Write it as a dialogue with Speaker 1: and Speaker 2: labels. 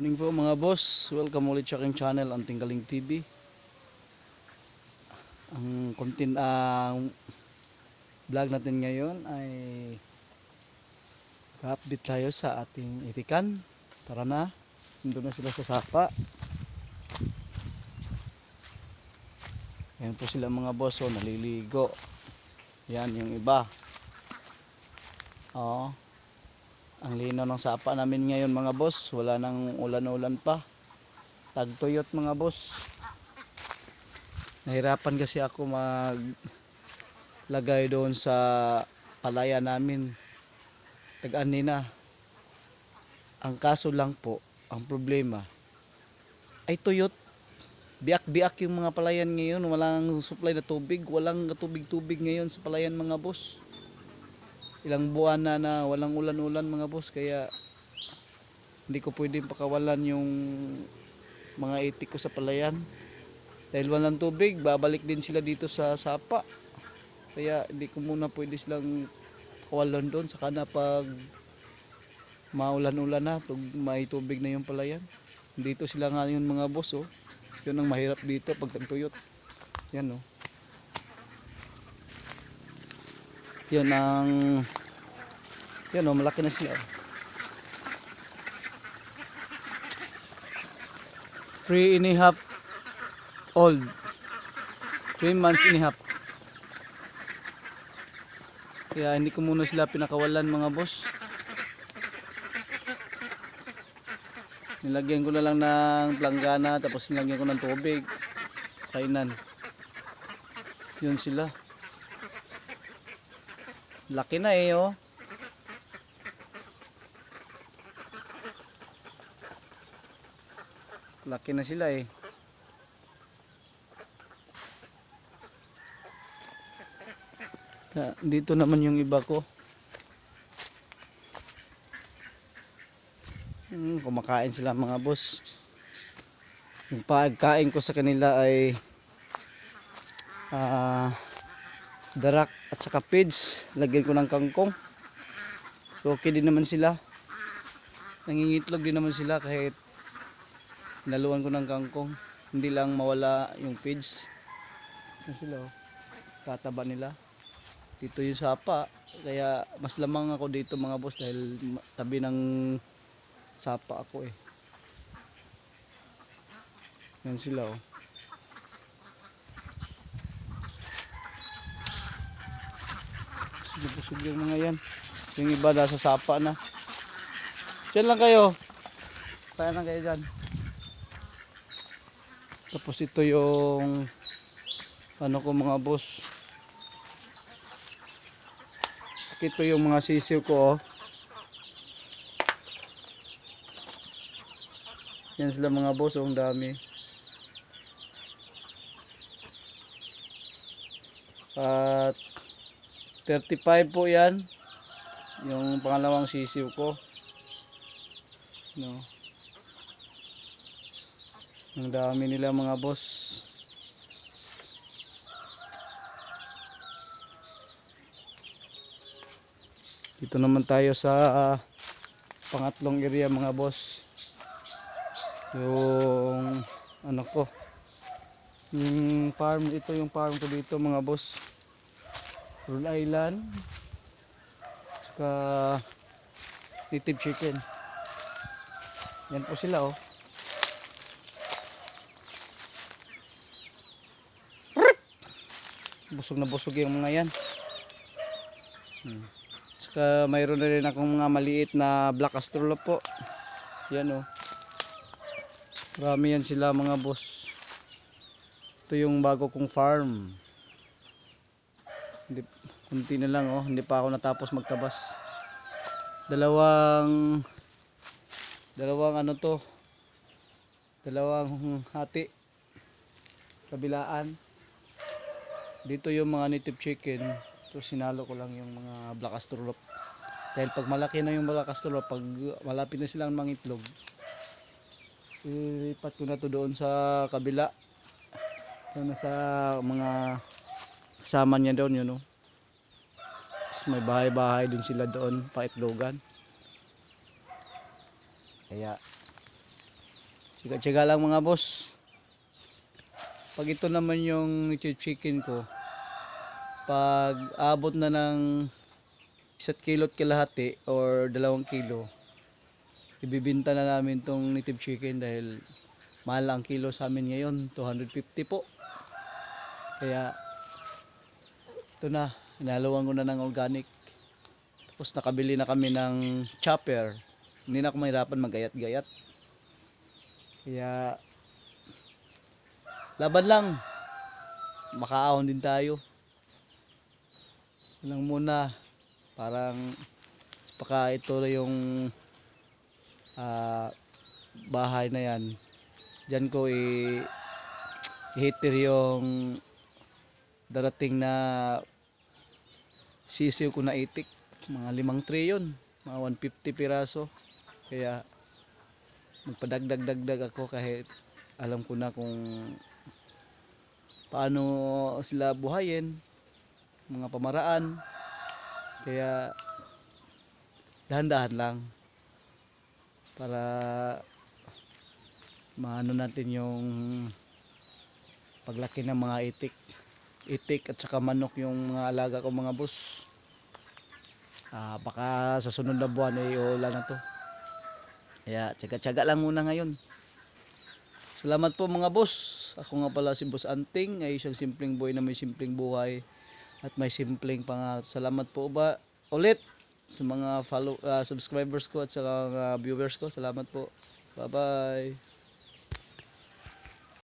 Speaker 1: Morning po mga boss, welcome ulit sa aking channel, ang Tinggaling TV. Ang content ang vlog natin ngayon ay update tayo sa ating itikan. Tara na, nandun na sila sa sapa. Ayan po sila mga boss, oh, naliligo. Yan yung iba. Oo. Ang linaw ng sapa namin ngayon mga boss. Wala nang ulan-ulan pa. Tagtuyot mga boss. Nahirapan kasi ako mag lagay doon sa palaya namin. Tag-ani na. Ang kaso lang po, ang problema ay tuyot. Biak-biak yung mga palayan ngayon. Walang supply na tubig. Walang tubig-tubig ngayon sa palayan mga boss ilang buwan na na walang ulan-ulan mga boss kaya hindi ko pwedeng pakawalan yung mga itik ko sa palayan. Dahil walang tubig babalik din sila dito sa sapa. Kaya hindi ko muna pwede silang pakawalan doon. Saka na pag maulan-ulan na tug may tubig na yung palayan dito sila ngayon mga boss oh. Yun ang mahirap dito pag tagtuyot yan oh yun ang yun o malaki na sila oh. three and a half old. Three months and a half. Kaya hindi ko muna sila pinakawalan mga boss. Nilagyan ko na lang ng planggana tapos nilagyan ko ng tubig. Kainan. Yun sila Laki na eh oh. Laki na sila eh. Dito naman yung iba ko. Hmm, kumakain sila mga boss. Yung pagkain ko sa kanila ay ah darak at saka pids lagyan ko ng kangkong. So okay din naman sila. Nangingitlog din naman sila kahit naluan ko ng kangkong. Hindi lang mawala yung pids Yan sila oh. tataba nila. Dito yung sapa. Kaya mas lamang ako dito mga boss dahil tabi ng sapa ako eh. Yan sila oh Busog yung mga yan. Yung iba nasa sapa na. Diyan lang kayo. Kaya lang kayo dyan. Tapos ito yung ano ko mga boss. Sakit to yung mga sisiw ko oh. Yan sila mga boss, oh, ang dami. At 35 po yan. Yung pangalawang sisiw ko. No. Ang dami nila mga boss. Dito naman tayo sa ah, pangatlong area mga boss. Yung ano ko. Yung farm ito yung farm ko dito mga boss Rhode Island. Saka native chicken. Yan po sila oh. Busog na busog yung mga yan. Hmm. saka mayroon na rin akong mga maliit na black astrolop po. Yan oh. Marami yan sila mga boss. Ito yung bago kong farm hindi, kunti na lang oh, hindi pa ako natapos magtabas. Dalawang dalawang ano to? Dalawang hati. Kabilaan. Dito yung mga native chicken. to sinalo ko lang yung mga black astrolop. Dahil pag malaki na yung black astrolop, pag malapit na silang mangitlog, ilipat ko na to doon sa kabila. Doon sa mga kasama niya doon yun oh. Tapos may bahay-bahay din sila doon paitlogan kaya Tsiga-tsiga lang mga boss. Pag ito naman yung chicken ko, pag abot na ng isa't kilot kalahati or dalawang kilo, ibibinta na namin tong native chicken dahil mahal ang kilo sa amin ngayon, 250 po. Kaya ito na, inaluwan ko na ng organic. Tapos nakabili na kami ng chopper. Hindi na ako mahirapan magayat-gayat. Kaya laban lang. Makaahon din tayo. Lang muna. Parang baka ito yung ah, bahay na yan. Diyan ko i-hitter yung darating na sisiw ko na itik. Mga limang tray yun. Mga 150 piraso. Kaya magpadagdag-dagdag ako kahit alam ko na kung paano sila buhayin mga pamaraan kaya dahan-dahan lang para maano natin yung paglaki ng mga itik itik at saka manok yung mga alaga ko mga boss. Ah, baka sa sunod na buwan ay ulan na to. Kaya tsaga-tsaga lang muna ngayon. Salamat po mga boss. Ako nga pala si Boss Anting. Ay isang simpleng boy na may simpleng buhay at may simpleng pangarap. Salamat po ba ulit sa mga follow ah, subscribers ko at sa mga viewers ko. Salamat po. Bye bye